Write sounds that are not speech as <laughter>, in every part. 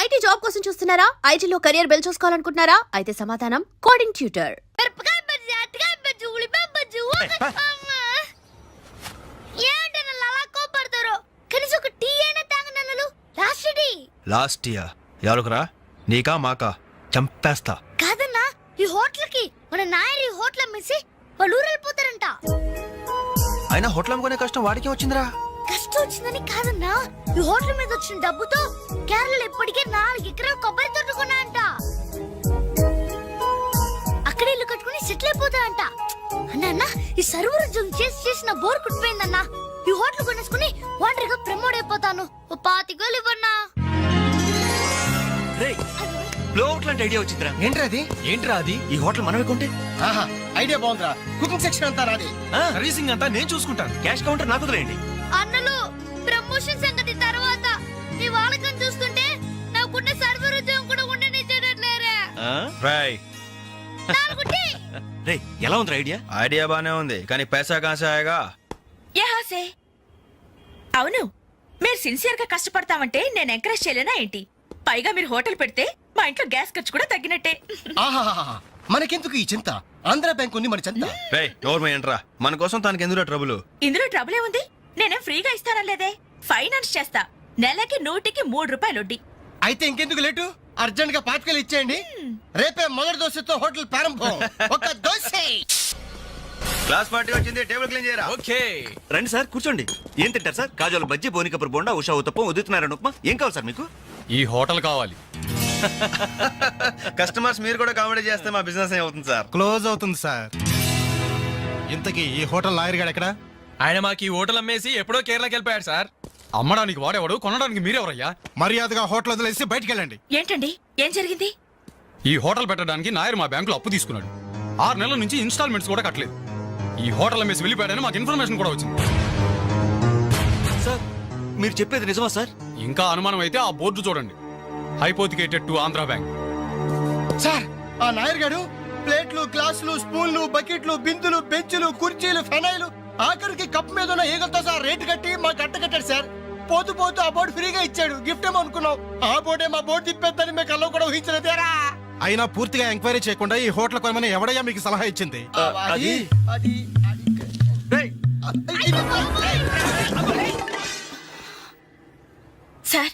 IT job కోసం చూస్తున్నారా? ఐటీలో కెరియర్ బిల్డ్ చూసుకోవాలనుకుంటున్నారా? అయితే సమాధానం కోడింగ్ ట్యూటర్. లాస్ట్ ఇయర్ ఎవరుకురా? నీకా మాకా? చంపేస్తా. కాదన్నా ఈ హోటల్కి మన నాయర్ ఈ హోటల్ అమ్మేసి వాళ్ళు ఊరు వెళ్ళిపోతారంట. అయినా హోటల్ అమ్ముకునే కష్టం వాడికి వచ్చిందిరా. కష్టం వచ్చిందని కాదన్నా. ఈ హోటల్ మీద వచ్చిన డబ్బుతో కేరళలో ఇప్పటికే నాలుగు ఎకరాలు కొబ్బరి తోట కొన్నాయంట అక్కడ ఇల్లు కట్టుకుని సెటిల్ అయిపోతాయంట అన్న అన్న ఈ సర్వర్ ఉద్యోగం చేసి చేసిన బోర్ కుట్టిపోయిందన్నా. ఈ హోటల్ కొనేసుకుని వాటర్గా ప్రమోట్ అయిపోతాను. ఓ పాతిగోలు ఇవ్వన్నా. రే బ్లో అవుట్ లాంటి ఐడియా వచ్చిందిరా. ఏంట్రా అది? ఏంట్రా అది? ఈ హోటల్ మనమే కొంటే ఆహా ఐడియా బాగుందిరా. కుకింగ్ సెక్షన్ అంతా నాది. సర్వీసింగ్ అంతా నేను చూసుకుంటాను. క్యాష్ కౌంటర్ నాకు వదిలేయండి. అన్నలు ప్రమోషన్ సంగతి తర్వాత మీ వాళ్ళకం చూస్తుంటే నాకున్న సర్వర్ ఉద్యోగం కూడా ఉండనిచ్చేటట్లేరే. రాయ్. రే ఎలా ఉంది ఐడియా? ఐడియా బానే ఉంది కానీ పైసా కాసాయగా యహాసే అవును మీరు సిన్సియర్గా కష్టపడతామంటే నేను ఎంకరేజ్ చేయలేనా ఏంటి? పైగా మీరు హోటల్ పెడితే మా ఇంట్లో గ్యాస్ ఖర్చు కూడా తగ్గినట్టే. మనకెందుకు ఈ చింత? ఆంధ్ర బ్యాంక్ ఉంది మన చింత రే ఏంట్రా మన కోసం తనకి ఎందులో ట్రబుల్ ఇందులో ట్రబుల్ ఏముంది? నేనేం ఫ్రీగా ఇస్తానలేదే ఫైనాన్స్ చేస్తా. నెలకి నూటికి మూడు రూపాయలు వడ్డీ. అయితే ఇంకెందుకు లేటు? అర్జెంట్గా పాతికలు ఇచ్చేయండి. రేపే మొదటి దోశతో హోటల్ ప్రారంభం. ఒక దోశ. క్లాస్ పార్టీ వచ్చింది టేబుల్ క్లీన్ చేయరా? ఓకే. రండి సార్ కూర్చోండి. ఏం తింటారు సార్? కాజోల బజ్జీ బోనికపూర్ బోండా ఉషా ఉత్తప్పం ఉదితున్నారని ఉప్మా. ఏం కావాలి సార్ మీకు? ఈ హోటల్ కావాలి. కస్టమర్స్ మీరు కూడా కామెడీ చేస్తే మా బిజినెస్ అవుతుంది సార్? క్లోజ్ అవుతుంది సార్. ఇంతకీ ఈ హోటల్ లాయర్ గారు ఎక్కడ? ఆయన మాకు ఈ హోటల్ అమ్మేసి ఎప్పుడో కేరళకి వెళ్ళిపోయాడు సార్. అమ్మడానికి వాడేవాడు? కొనడానికి మీరెవరయ్యా? మర్యాదగా హోటల్ వదిలేసి బయటికి వెళ్ళండి. ఏంటండి? ఏం జరిగింది? ఈ హోటల్ పెట్టడానికి నాయర్ మా బ్యాంకులో అప్పు తీసుకున్నాడు. ఆరు నెలల నుంచి ఇన్స్టాల్మెంట్స్ కూడా కట్టలేదు. ఈ హోటల్ అమ్మేసి వెళ్ళిపోయాడని మాకు ఇన్ఫర్మేషన్ కూడా వచ్చింది. సార్ మీరు చెప్పేది నిజమా సార్? ఇంకా అనుమానం అయితే ఆ బోర్డు చూడండి. Hypothecated to Andhra bank. Sir ఆ నాయర్ గారు ప్లేట్లు గ్లాసులు స్పూన్లు బకెట్లు బిందులు బెంచులు కుర్చీలు ఫెనైలు ఆఖరికి కప్ మీద ఉన్న ఈగలతో సార్ రేటు కట్టి మాకు అట్ట కట్టాడు సార్. పోతూ పోతూ ఆ బోర్డు ఫ్రీగా ఇచ్చాడు. గిఫ్ట్ ఏమో అనుకున్నాం. ఆ బోర్డే మా బోర్డు తిప్పేద్దని మీకు అల్లం కూడా ఊహించలేదేరా. అయినా పూర్తిగా ఎంక్వైరీ చేయకుండా ఈ హోటల్ కొనమని ఎవడయ్యా మీకు సలహా ఇచ్చింది? అది అది? రేయ్, సార్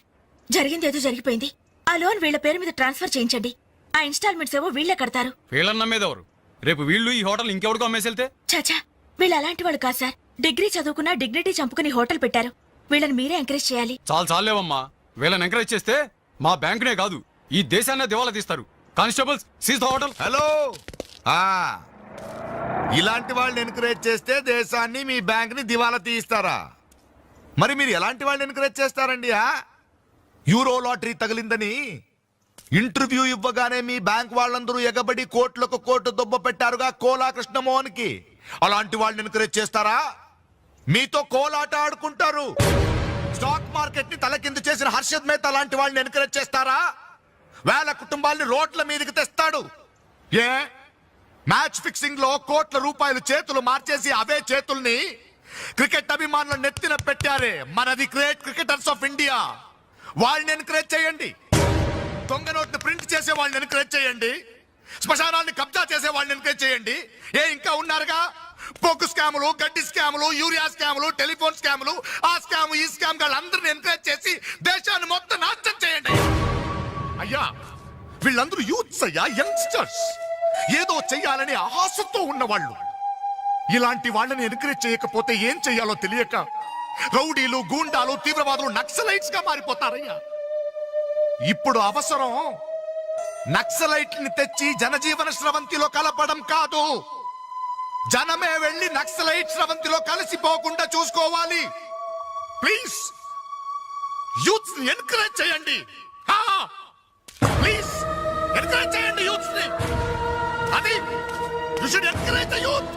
జరిగింది ఏదో జరిగిపోయింది. ఆ లోన్ వీళ్ళ పేరు మీద ట్రాన్స్ఫర్ చేయించండి. ఆ ఇన్స్టాల్మెంట్స్ ఏవో వీళ్ళే కడతారు. వీళ్ళన్న మీద ఎవరు? రేపు వీళ్ళు ఈ హోటల్ ఇంకెవరికో అమ్మేసి వెళ్తే? చాచా వీళ్ళు అలాంటి వాళ్ళు కాదు సార్. డిగ్రీ చదువుకున్నా డిగ్నిటీ చంపుకుని హోటల్ పెట్టారు. వీళ్ళని మీరే ఎంకరేజ్ చేయాలి. చాలు చాలేవమ్మా వీళ్ళని ఎంకరేజ్ చేస్తే మా బ్యాంకునే కాదు ఈ దేశాన్నే దివాలా తీస్తారు. Constables seize the hotel. Hello! ఆ ఇలాంటి వాళ్ళని ఎంకరేజ్ చేస్తే దేశాన్ని మీ బ్యాంక్ని దివాలా తీయిస్తారా? మరి మీరు ఎలాంటి వాళ్ళని ఎంకరేజ్ చేస్తారండి ఆ? యూరో లాటరీ తగిలిందని ఇంటర్వ్యూ ఇవ్వగానే మీ బ్యాంక్ వాళ్ళందరూ ఎగబడి కోట్లకు కోట్లు దొబ్బ పెట్టారుగా కోలా కృష్ణమోహన్కి అలాంటి వాళ్ళని ఎంకరేజ్ చేస్తారా? మీతో కోలాట ఆడుకుంటారు. స్టాక్ మార్కెట్ని తలకింద చేసిన హర్షద్ మేత లాంటి వాళ్ళని ఎంకరేజ్ చేస్తారా? వేల కుటుంబాల్ని రోడ్ల మీదకి తెస్తాడు. ఏ? మ్యాచ్ ఫిక్సింగ్లో కోట్ల రూపాయలు చేతులు మార్చేసి అవే చేతుల్ని క్రికెట్ అభిమానులు నెత్తిన పెట్టారే. మనది గ్రేట్ క్రికెటర్స్ ఆఫ్ ఇండియా వాళ్ళని ఎంకరేజ్ చేయండి. దొంగ నోట్ని ప్రింట్ చేసే వాళ్ళని ఎన్కరేజ్ చేయండి. శ్మశానాన్ని కబ్జా చేసే వాళ్ళని ఎన్కరేజ్ చేయండి. ఏ ఇంకా ఉన్నారుగా? పోకు స్కాములు గడ్డి స్కాములు యూరియా స్కాములు టెలిఫోన్ స్కాములు ఆ స్కామ్ ఈ స్కామ్ వాళ్ళందరిని ఎంకరేజ్ చేసి దేశాన్ని మొత్తం నాశనం చేయండి. అయ్యా వీళ్ళందరూ యూత్స్ అయ్యా యంగ్స్టర్స్. ఏదో చెయ్యాలని ఆశతో ఉన్నవాళ్ళు. ఇలాంటి వాళ్ళని ఎంకరేజ్ చేయకపోతే ఏం చెయ్యాలో తెలియక రౌడీలు గూండాలు తీవ్రవాదులు నక్సలైట్స్గా మారిపోతారయ్యా. ఇప్పుడు అవసరం నక్సలైట్ని తెచ్చి జనజీవన స్రవంతిలో కలపడం కాదు. జనమే వెళ్ళి నక్సలైట్ స్రవంతిలో కలిసిపోకుండా చూసుకోవాలి. ప్లీజ్ యూత్ ఎన్కరేజ్ చేయండి. ప్లీజ్ ఎన్కరేజ్ చేయండి యూత్ని అది you should encourage the youth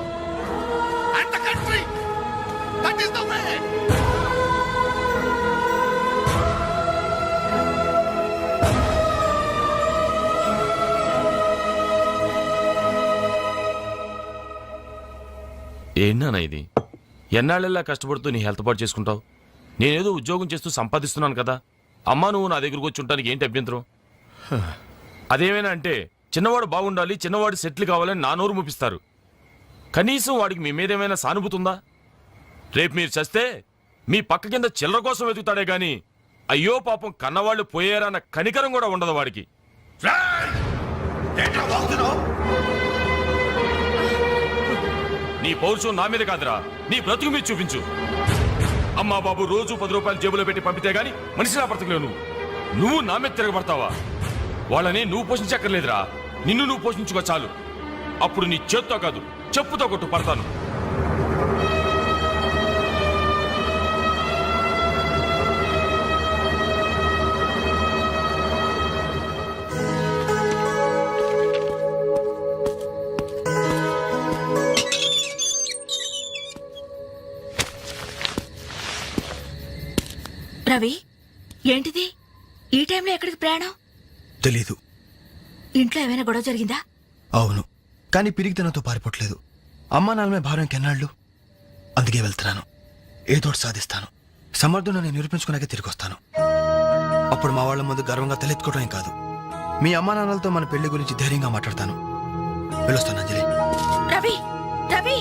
and the country that is the way ఏంటన్నా ఇది? ఎన్నాళ్ళెల్లా కష్టపడుతూ నీ హెల్త్ పాటు చేసుకుంటావు? నేనేదో ఉద్యోగం చేస్తూ సంపాదిస్తున్నాను కదా. అమ్మా నువ్వు నా దగ్గరకు వచ్చి ఉండటానికి ఏంటి అభ్యంతరం? అదేమైనా అంటే చిన్నవాడు బాగుండాలి చిన్నవాడు సెటిల్ కావాలని నా నోరు ముపిస్తారు. కనీసం వాడికి మీ మీద ఏమైనా సానుభూతి ఉందా? రేపు మీరు చస్తే మీ పక్క కింద చిల్లర కోసం వెతుకుతాడే గాని అయ్యో పాపం కన్నవాళ్ళు పోయారన్న కనికరం కూడా ఉండదు వాడికి. నీ పౌరుషం నా మీద కాదురా. నీ బ్రతుకు మీద చూపించు. అమ్మా బాబు రోజు పది రూపాయలు జేబులో పెట్టి పంపితే గాని మనిషిలా బ్రతకలేవు నువ్వు. నువ్వు నా మీద తిరగబడతావా? వాళ్ళని నువ్వు పోషించక్కర్లేదురా. నిన్ను నువ్వు పోషించుకో చాలు. అప్పుడు నీ చేత్తో కాదు చెప్పుతో కొట్టు పడతాను. రవి ఏంటిది? ఈ టైంలో ఎక్కడికి ప్రయాణం? తెలీదు. ఇంట్లో ఏమైనా గొడవ జరిగిందా? అవును. కానీ పిరిగితనంతో పారిపోవట్లేదు. అమ్మా నాన్నమే భారం కెన్నాళ్ళు అందుకే వెళ్తున్నాను. ఏదో ఒకటి సాధిస్తాను. సమర్థుడు నేను నిరూపించుకున్నాకే తిరిగి వస్తాను. అప్పుడు మా వాళ్ళ ముందు గర్వంగా తలెత్తుకోవడం కాదు. మీ అమ్మా నాన్నలతో మన పెళ్ళి గురించి ధైర్యంగా మాట్లాడతాను. వెళ్ళొస్తాను అంజలి. రవి! రవి!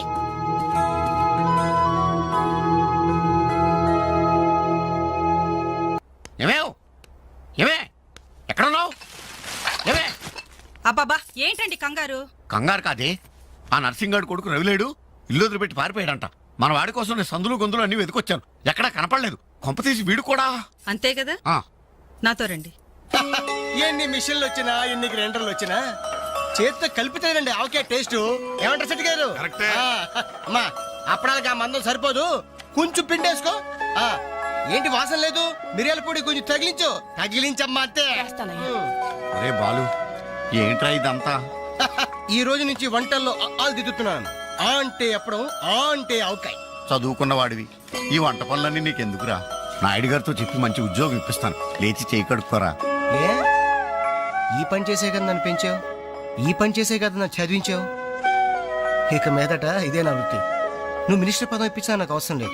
కంగారు. కంగారు కాదే. ఆ నర్సింగాడు కొడుకు రవిలేడు ఇల్లు వదిలిపెట్టి పారిపోయాడంట. మన వాడి కోసం నేను సందులు గొంతులు అన్ని వెతికొచ్చాను. ఎక్కడా కనపడలేదు. కొంపతీసి వీడు కూడా. అంతే కదా? ఆ. నాతో రండి. ఎన్ని మిషన్లు వచ్చినా ఎన్ని గ్రైండర్లు వచ్చినా చేతితో కలిపితేనండి ఆవకే టేస్ట్. ఏమంటారు సెట్ గారు? కరెక్టే. ఆ, అమ్మా అప్పడానికి ఆ మందం సరిపోదు. కొంచెం పిండేసుకో. ఆ, ఏంటి వాసన లేదు? మిరియాల పొడి కొంచెం తగిలించు. తగిలించమ్మా అంతే. అరే బాలు ఏంట్రా ఇదంతా? ఈ రోజు నుంచి వంటల్లో ఆలు దిద్దుతున్నాను ఆ అంటే అప్పడం ఆ అంటే ఆవకాయ. చదువుకున్న వాడివి ఈ వంట పనులన్నీ నీకెందుకురా? నాయుడు గారితో చెప్పి మంచి ఉద్యోగం ఇప్పిస్తాను. లేచి చేయి కడుక్కోరా. ఏ? ఈ పని చేసే కదా నన్ను పెంచావు? ఈ పని చేసే కదా నన్ను చదివించావు? ఇక మీదట ఇదే నా వృత్తి. నువ్వు మినిస్టర్ పదం ఇప్పించా నాకు అవసరం లేదు.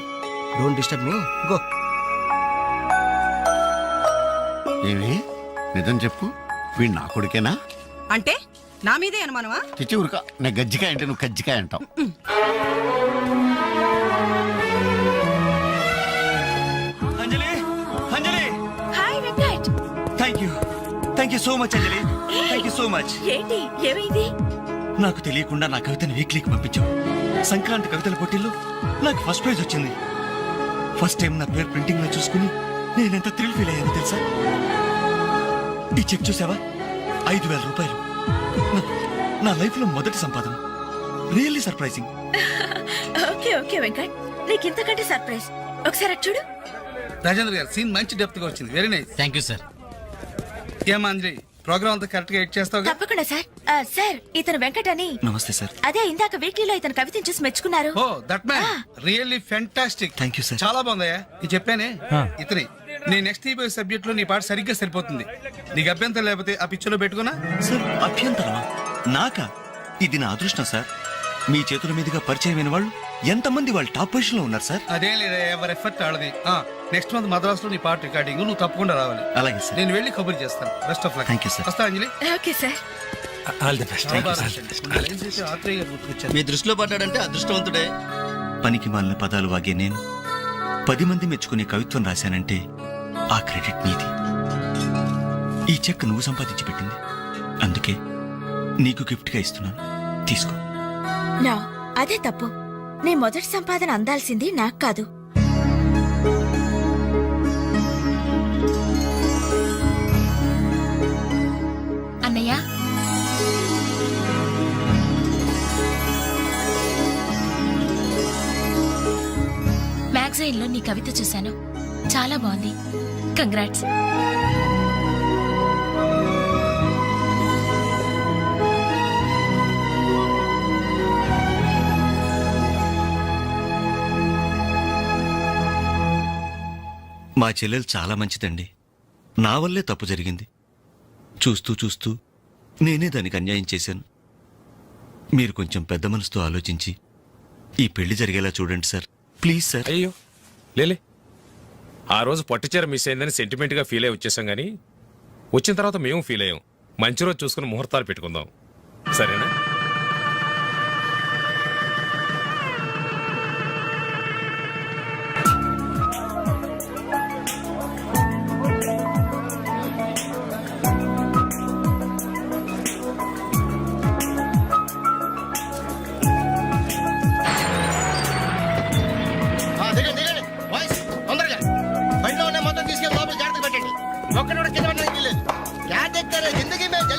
డోంట్ డిస్టర్బ్ మీ గో ఏమి? నిజం చెప్పు. వీడు నా కొడుకేనా? అంటే? నా మీదే అనుమానమా? చిచ్చి ఉరక నేను గజ్జికాయ అంటే నువ్వు కజ్జికాయ అంటావు. Anjali Anjali. Hi Venkat thank you thank you so much Anjali. Thank you so much ఏంటి? ఏమైంది? నాకు తెలియకుండా నా కవితను వీక్లీకి పంపించావు. సంక్రాంతి కవితల పోటీల్లో నాకు ఫస్ట్ ప్రైజ్ వచ్చింది. ఫస్ట్ టైం నా పేరు ప్రింటింగ్లో చూసుకుని నేనెంత థ్రిల్ ఫీల్ అయ్యాను తెలుసా? ఈ చెక్ చూసావా? ఐదు వేల రూపాయలు. నా- లైఫ్లో మొదటి సంపాదన. Really surprising okay okay Venkat. నీకు ఇంతకంటే సర్ప్రైజ్ ఒకసారి అటు చూడు. రాజేంద్ర గారు సీన్ మంచి డెప్త్గా వచ్చింది. Very nice thank you sir ఏమా అంజలి ప్రోగ్రామ్ అంతా కరెక్ట్గా ఎడ్ చేస్తావు తప్పకుండా సార్ ఆ, సార్ ఇతను వెంకట్ అని. నమస్తే సార్ అదే ఇందాక వీక్లీలో ఇతను కవితను చూసి మెచ్చుకున్నారు. ఓ that man really fantastic Thank you, sir. చాలా బాగుందయ్యా. నేను చెప్పానే ఇతని నీ నెక్స్ట్ ఈబోయ్ సబ్జెక్ట్లో నీ పాట సరిగ్గా సరిపోతుంది. నీకు అభ్యంతరం లేకపోతే ఆ పిక్చర్లో పెట్టుకున్నా? సార్ అభ్యంతరమా? నాకా? ఇది నా అదృష్టం సార్. మీ చేతుల మీదుగా పరిచయమైన వాళ్ళు ఎంతమంది వాళ్ళు టాప్ పొజిషన్లో ఉన్నారు సార్? అదేం లేదా ఎవరి ఎఫర్ట్ ఆడది. నెక్స్ట్ మంత్ మద్రాస్లో నీ పాట రికార్డింగ్ నువ్వు తప్పకుండా రావాలి. అలాగే సార్. నేను వెళ్ళి కబుర్ చేస్తాను. Best of luck. వస్తా Anjali? Okay sir. All the best. మీ దృష్టిలో పడ్డాడంటే అదృష్టవంతుడే. పనికి మాలిన పదాలు వాగే నేను. పది మంది మెచ్చుకునే కవిత్వం రాశానంటే ఆ క్రెడిట్ నీది. ఈ చెక్ నువ్వు సంపాదించి పెట్టింది. అందుకే నీకు గిఫ్ట్గా ఇస్తున్నాను. తీసుకో. నా అదే తప్పు. నీ మొదటి సంపాదన అందాల్సింది నాకు కాదు. అన్నయ్య. మ్యాగజైన్లో నీ కవిత చూశాను. చాలా బాగుంది. కంగ్రాట్స్ మా చెల్లెలు చాలా మంచిదండి. నా వల్లే తప్పు జరిగింది. చూస్తూ చూస్తూ నేనే దానికి అన్యాయం చేశాను. మీరు కొంచెం పెద్ద మనసుతో ఆలోచించి ఈ పెళ్ళి జరిగేలా చూడండి సార్. Please sir. అయ్యో లేలే. ఆ రోజు పట్టుచీర మిస్ అయిందని సెంటిమెంట్గా ఫీల్ అయి వచ్చేసాం కానీ వచ్చిన తర్వాత మేము ఫీల్ అయ్యాం. మంచి రోజు చూసుకుని ముహూర్తాలు పెట్టుకుందాం. సరేనా?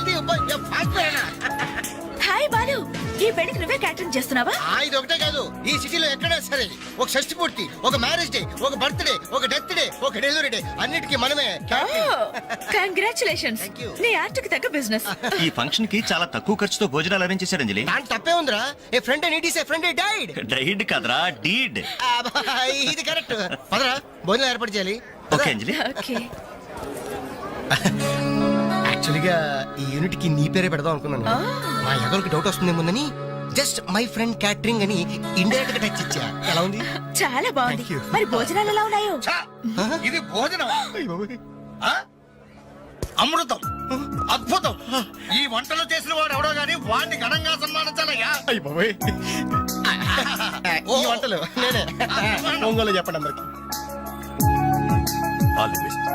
జల్దీ హాయ్ బాలు ఈ పెళ్ళికి నువ్వే క్యాటరింగ్ చేస్తున్నావా? ఆ, ఇది ఒకటే కాదు. ఈ సిటీలో ఎక్కడా సరే ఒక షష్టి పూర్తి ఒక మ్యారేజ్ డే ఒక బర్త్ డే ఒక డెత్ డే ఒక డెలివరీ డే అన్నిటికీ మనమే క్యాటరింగ్. కంగ్రాచులేషన్స్ నీ ఆర్ట్ తగ్గ బిజినెస్ ఈ ఫంక్షన్కి చాలా తక్కువ ఖర్చుతో భోజనాలు అరేంజ్ చేశారు అంజలి దాని తప్పే ఉందిరా. A friend and it is a friend died died కదరా డీడ్ ఇది కరెక్ట్ పదరా భోజనం ఏర్పాటు చేయాలి. పద. ఓకే అంజలి. ఓకే. <laughs> యాక్చువల్గా ఈ యూనిట్కి నీ పేరే పెడదాం అనుకున్నాను. మా ఎవరికి డౌట్ వస్తుందేమోనని జస్ట్ మై ఫ్రెండ్ క్యాటరింగ్ అని ఇండైరెక్ట్గా టచ్ ఇచ్చా. ఎలా ఉంది? చాలా బాగుంది. Thank you. మరి భోజనాలు ఎలా ఉన్నాయో? ఛా! ఇది భోజనం? అమృతం. అద్భుతం. ఈ వంటలు చేసిన వాడు ఎవడో గాని వాడిని ఘనంగా సన్మానించాలయ్యా. ఈ వంటలు నేనే. ఒంగోలు చెప్పండి అందరికి. ఆల్ ది బెస్ట్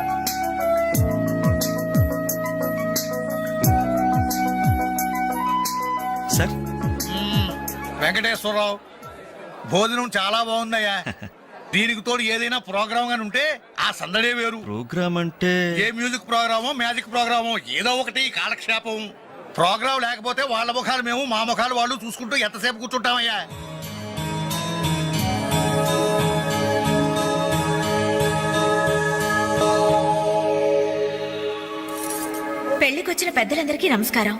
వెంకటేశ్వరరావు భోజనం చాలా బాగుందయ్యా. <laughs> దీనికి తోడు ఏదైనా ప్రోగ్రామ్ గాని ఉంటే ఆ సందడే వేరు. ప్రోగ్రామ్ అంటే? ఏ మ్యూజిక్ ప్రోగ్రామో మ్యాజిక్ ప్రోగ్రామో ఏదో ఒకటి కాలక్షేపం. ప్రోగ్రామ్ లేకపోతే వాళ్ళ ముఖాలు మేము మా ముఖాలు వాళ్ళు చూసుకుంటూ ఎంతసేపు కూర్చుంటామయ్యా. పెళ్ళికొచ్చిన పెద్దలందరికీ నమస్కారం.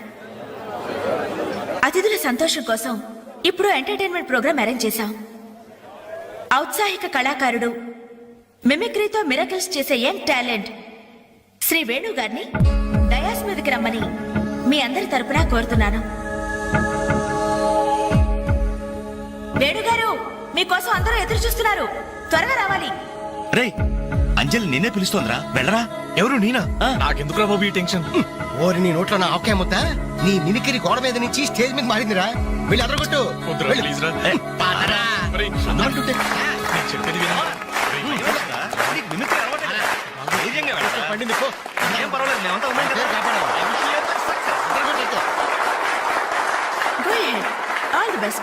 అతిథుల సంతోషం కోసం ఇప్పుడు ఎంటర్టైన్మెంట్ ప్రోగ్రాం అరేంజ్ చేశాం. ఔత్సాహిక కళాకారుడు మిమిక్రీతో మిరకల్స్ చేసే యంగ్ టాలెంట్ శ్రీ వేణు గారిని డయాస్ మీదకి రమ్మని మీ అందరి తరపున కోరుతున్నాను. వేణు గారు మీకోసం అందరూ ఎదురు చూస్తున్నారు త్వరగా రావాలి. రే అంజలి నిన్నే పిలుస్తోందిరా వెళ్ళరా ఎవరు నేనా నాకెందుకు బాబు ఈ టెన్షన్ ఓరి నీ నోట్లో నా ఆవకాయ ముద్ద నీ మిమిక్రీ గోడ మీద నుంచి స్టేజ్ మీద మారిందిరా వెళ్ళి అదరగొట్టు వద్దురా వెళ్ళు. ప్లీజ్ రా ఏ, పాదరా. ఒరేయ్, అంటుంటే. నేను చెప్పేది వినరా? నీకు మిమిక్రీ అలవాటే కదా? ధైర్యంగా వెళ్ళరా? పండింది పో. ఏం పర్వాలేదు మేమంతా ఉన్నాం కదా పేరు కాపాడావు. అదరగొట్టు. Go head all the best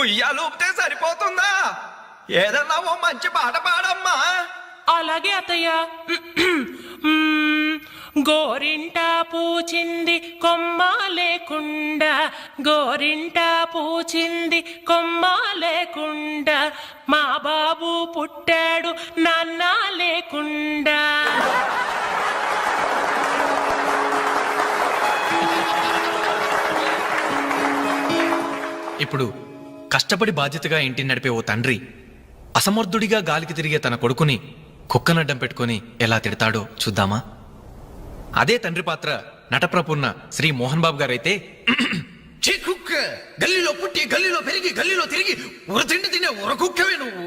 ఉయ్యాలు ఊపితే సరిపోతుందా? ఏదన్నా ఓ మంచి పాట పాడమ్మా. అలాగే అత్తయ్య. గోరింట పూచింది కొమ్మ లేకుండా. గోరింట పూచింది కొమ్మ లేకుండా. మా బాబు పుట్టాడు నాన్న లేకుండా. ఇప్పుడు కష్టపడి బాధ్యతగా ఇంటిని నడిపే ఓ తండ్రి అసమర్థుడిగా గాలికి తిరిగే తన కొడుకుని కుక్కనడ్డం పెట్టుకొని ఎలా తిడతాడో చూద్దామా? అదే తండ్రి పాత్ర నటప్రపున్న శ్రీ మోహన్ బాబు గారైతే <clears throat> ఛీ, కుక్క! గల్లీలో పుట్టి గల్లీలో పెరిగి గల్లీలో తిరిగి ఉరతిండి తినే ఉరకుక్కవే నువ్వు.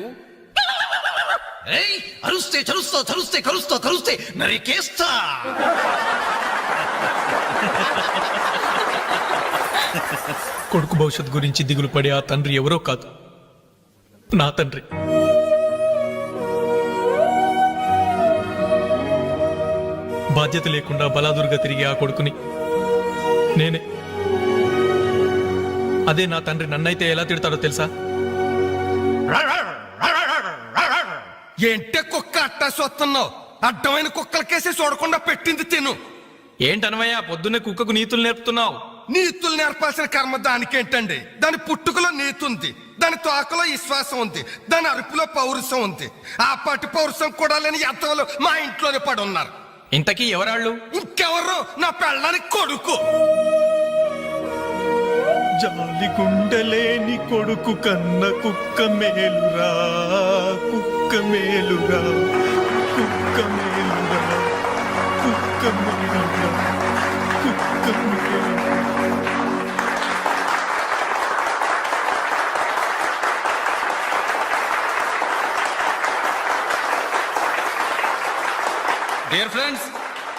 ఏయ్ అరుస్తే చరుస్తా చరుస్తే కరుస్తా కరుస్తే నరికేస్తా. <laughs> కొడుకు భవిష్యత్ గురించి దిగులు పడే ఆ తండ్రి ఎవరో కాదు. నా తండ్రి. బాధ్యత లేకుండా బలాదురుగా తిరిగి ఆ కొడుకుని నేనే. అదే నా తండ్రి నన్నైతే ఎలా తిడతాడో తెలుసా? ఏంటే కుక్క అట్టా చూస్తున్నావు అడ్డమైన కుక్కలకేసి చూడకుండా పెట్టింది తిను. ఏంటనవయ్యా పొద్దున్నే కుక్కకు నీతులు నేర్పుతున్నావు? నీతులు నేర్పాల్సిన కర్మ దానికేంటండి? దాని పుట్టుకలో నీతి ఉంది దాని తోకలో విశ్వాసం ఉంది దాని అరుపులో పౌరుషం ఉంది. ఆ పాటి పౌరుషం కూడా లేని ఎంతలో మా ఇంట్లోనే పడి ఉన్నారు ఇంతకీ ఎవరాళ్ళు? ఇంకెవరు? నా పెళ్ళానికి కొడుకు. జాలి గుండెలేని కొడుకు కన్న కుక్క మేలురా కుక్క మేలురా కుక్క మేలురా కుక్క మేలురా.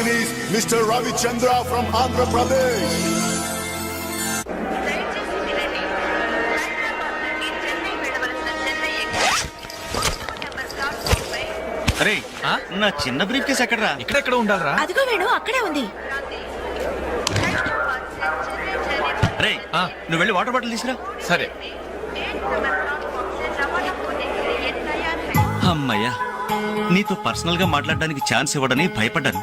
Ravi Chandra from Andhra Pradesh. అరే నా చిన్న బ్రీఫ్ కేసు ఎక్కడరా? ఇక్కడెక్కడ ఉండాలరా. అదిగో వేణు అక్కడే ఉంది. రే నువ్వు వెళ్ళి వాటర్ బాటిల్ తీసురా సరే. అమ్మయ్యా నీతో పర్సనల్గా మాట్లాడడానికి ఛాన్స్ ఇవ్వడని భయపడ్డాను.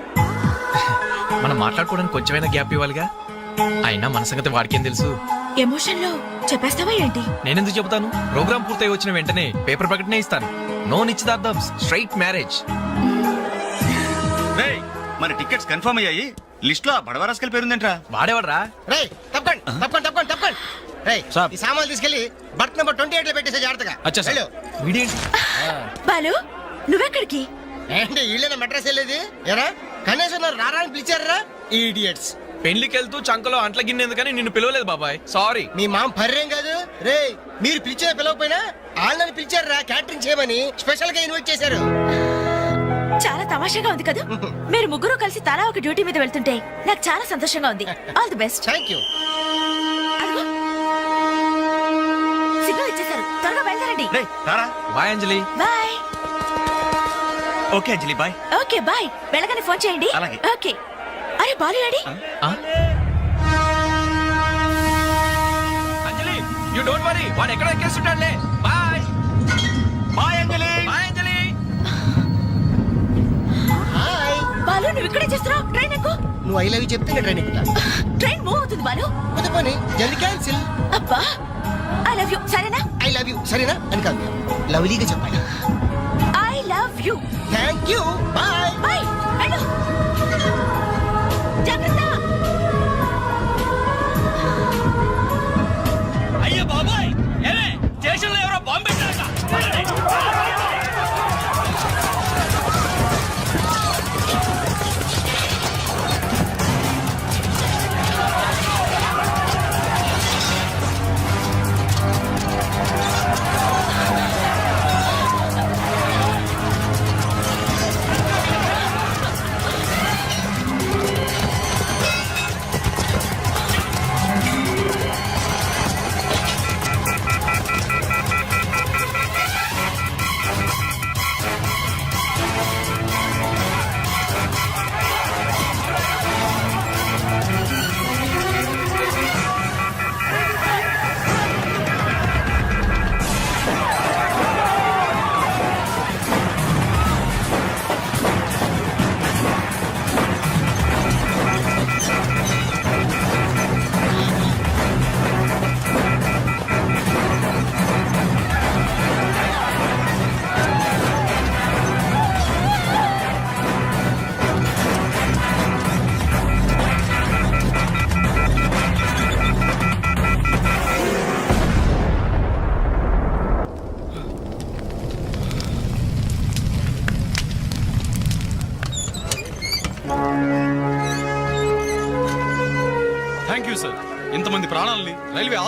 మనం మాట్లాడుకోవడానికి కొంచెమైనా గ్యాప్ ఇవ్వాలిగా? అయినా మన సంగతి వాడికేం తెలుసు? ఎమోషన్లో చెప్పేస్తావా ఏంటి? నేనెందుకు చెబుతాను? ప్రోగ్రామ్ పూర్తయి వచ్చిన వెంటనే పేపర్ ప్రకటనే ఇస్తాను. నో నిశ్చితార్థం స్ట్రైట్ మ్యారేజ్. రేయ్ మన టికెట్స్ కన్ఫర్మ్ అయ్యాయి. లిస్ట్లో బడవరాస్కల్ పేరుందేంట్రా. వాడేవాడ్రా? రేయ్ తప్పకండి తప్పకండి తప్పకండి తప్పకండి. రేయ్ ఈ సామాన్లు తీసుకెళ్ళి బర్త్ నెంబర్ ట్వంటీ ఎయిట్లో పెట్టేసే జాగ్రత్తగా. అచ్చా సార్. వెళ్ళు. వీడేంటి? బాలు నువ్వెక్కడికి? ఏంటి వీళ్ళైనా మెడ్రస్ వెళ్ళేది? ఎరా కనీసం నన్ను రారా అని పిలిచారా? ఈడియట్స్ పెళ్ళికి వెళ్తూ చంకలో అంట్ల గిన్నె ఎందుకని నిన్ను పిలవలేదు బాబాయ్. సారీ మీ మామ పర్రేం కాదు? రే మీరు పిలిచిన పిలవకపోయినా వాళ్ళని పిలిచారు? క్యాటరింగ్ చేయమని స్పెషల్గా ఇన్వైట్ చేశారు. చాలా తమాషాగా ఉంది కదా? <laughs> మీరు ముగ్గురు కలిసి తలా ఒక డ్యూటీ మీద వెళ్తుంటే నాకు చాలా సంతోషంగా ఉంది. All the best thank you signal ఇచ్చేశారు. త్వరగా బయలుదేరండి. Bye Anjali bye okay Anjali bye. Okay bye. వెళ్ళగానే ఫోన్ చేయండి. అలాగే. ఓకే. అరే బాలు ఏడి అంజలి యూ డోంట్ వరీ వాడు ఎక్కడ ఎక్కేస్తుంటాడులే. Bye. Bye Anjali. Bye Anjali. Hi Balu నువ్వు ఇక్కడే చేస్తున్నావు? ట్రైన్ ఎక్కు? నువ్వు ఐ లవ్ చెప్తే నేను ట్రైన్ ఎక్కుతా. ట్రైన్ మూవ్ అవుతుంది బాలు. కొత్త పని. జల్ది క్యాన్సిల్. అబ్బా ఐ లవ్ యూ సరేనా? I love you. సరేనా? అని కాదు. లవ్లీగా చెప్పాలి. Love you thank you bye bye వెళ్ళు జాగ్రత్త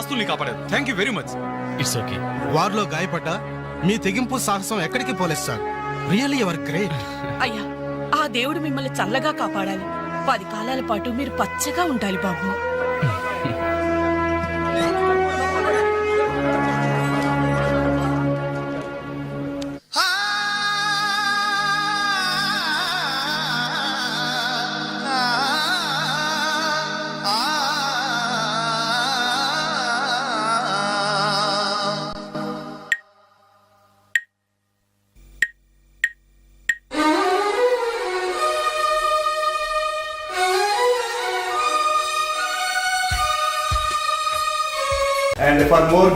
ఆస్తుల్ని కాపాడారు. Thank you very much it's okay వారిలో గాయపడ్డ మీ తెగింపు సాహసం ఎక్కడికి పోలేదు సార్ రియల్లీ ఎవర్ గ్రేట్ అయ్యా ఆ దేవుడు మిమ్మల్ని చల్లగా కాపాడాలి. పది కాలాల పాటు మీరు పచ్చగా ఉండాలి బాబు.